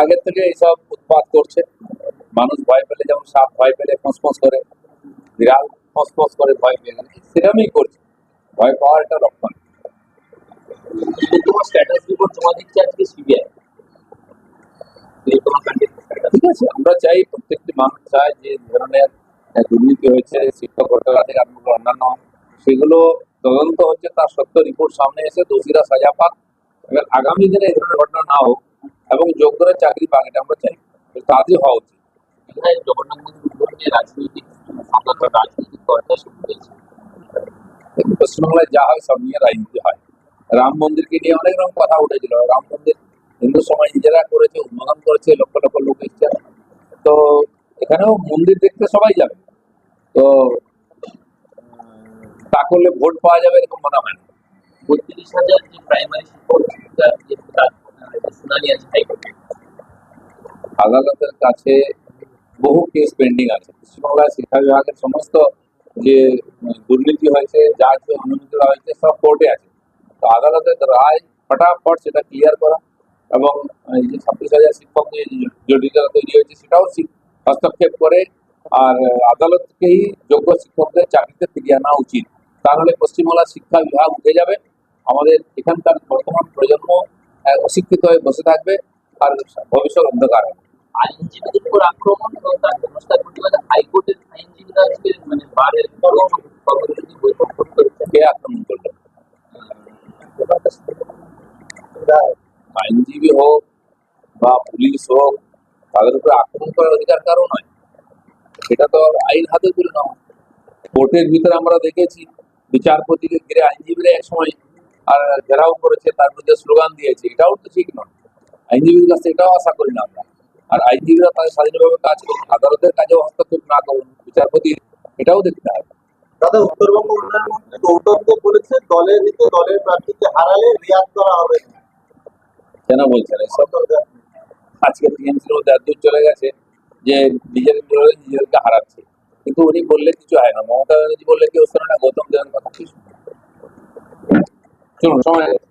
আগের থেকে এইসব উৎপাদ করছে। মানুষ ভয় পেলে যেমন সাপ ভয় পেলে ফসফস করে বিড়াল ফসফস করে ভয় পেয়ে গেলে সেরকমই করছে। ভয় পাওয়ার একটা লক্ষণ। তোমার স্ট্যাটাস রিপোর্ট জমা দিচ্ছে আজকে সিবিআই তোমার কান্ট্রির স্ট্যাটাস ঠিক আছে আমরা চাই প্রত্যেকটি মানুষ চায় যে ধরনের দুর্নীতি হয়েছে শিক্ষক ঘোটালা থেকে আরম্ভ করে অন্যান্য সেগুলো তদন্ত হচ্ছে তার সত্য রিপোর্ট সামনে এসে দোষীরা সাজা পাক। এবার আগামী দিনে এই ধরনের ঘটনা না হোক এবং যোগ্যরা চাকরি পাক এটা আমরা চাই। তাড়াতাড়ি হওয়া উচিত। কিন্তু পশ্চিমবাংলায় যা হয় সব নিয়ে রাজনীতি হয়। রাম মন্দিরকে নিয়ে অনেক রকম কথা উঠেছিল। রাম মন্দির হিন্দু সমাজ নিজেরা করেছে উদ্বোধন করেছে লক্ষ লক্ষ লোক এসছে। তো এখানেও মন্দির দেখতে সবাই যাবে। তো তা করলে ভোট পাওয়া যাবে এরকম মনে হয় না। বত্রিশ হাজার প্রাইমারি শিক্ষক যে আদালতের কাছে বহু কেস পেন্ডিং আছে। পশ্চিমবাংলার শিক্ষা বিভাগের সমস্ত যে দুর্নীতি হয়েছে, যা কিছু অনুমতি হয়েছে, সব কোর্টে আছে। তো আদালতের রায় ফটাফট সেটা ক্লিয়ার করা এবং এই যে ছাব্বিশ হাজার শিক্ষক যে জটিলতা তৈরি হয়েছে, সেটাও হস্তক্ষেপ করে আর আদালতকেই যোগ্য শিক্ষকদের চাকরিতে ফিরিয়ে আনা উচিত। তাহলে পশ্চিমবাংলার শিক্ষা বিভাগ উঠে যাবে। আমাদের এখানকার বর্তমান প্রজন্ম অশিক্ষিত হয়ে বসে থাকবে আর ভবিষ্যৎ অন্ধকার হবে। আইনজীবীদের উপর আক্রমণ এবং তার ব্যবস্থার প্রতিবাদে হাইকোর্টের আইনজীবীরা আজকে মানে বারের বৈঠক করতে কে আক্রমণ করল আইনজীবী হোক বা পুলিশ হোক তাদের উপরে আক্রমণ করার অধিকার কারও নয়। সেটা তো আইন হাতে তুলে নেওয়া। কোর্টের ভিতরে আমরা দেখেছি বিচারপতিকে ঘিরে আইনজীবীরা এক সময় আর ঘেরাও করেছে তার মধ্যে স্লোগান দিয়েছে এটাও তো ঠিক নয়। আইনজীবীর কাছে এটাও আশা করি না আমরা। আর আইনজীবীরা তাদের স্বাধীনভাবে কাজ করুন আদালতের কাজেও হস্তক্ষেপ না করুন বিচারপতি এটাও দেখতে হবে। দাদা উত্তরবঙ্গ উন্নয়ন মন্ত্রী গৌতম দেব বলেছে দলের হিতে দলের প্রার্থীকে হারালে রিয়াদ করা হবে কেন বলছেন এসব? আজকে টিএমসির মধ্যে এত চলে গেছে যে নিজের নিজেদেরকে হারাচ্ছে। কিন্তু উনি বললে কিছু হয় না। মমতা ব্যানার্জি বললে কেউ শোনে না গৌতম দেবের কথা? কি? শুনুন সময় হয়ে গেছে।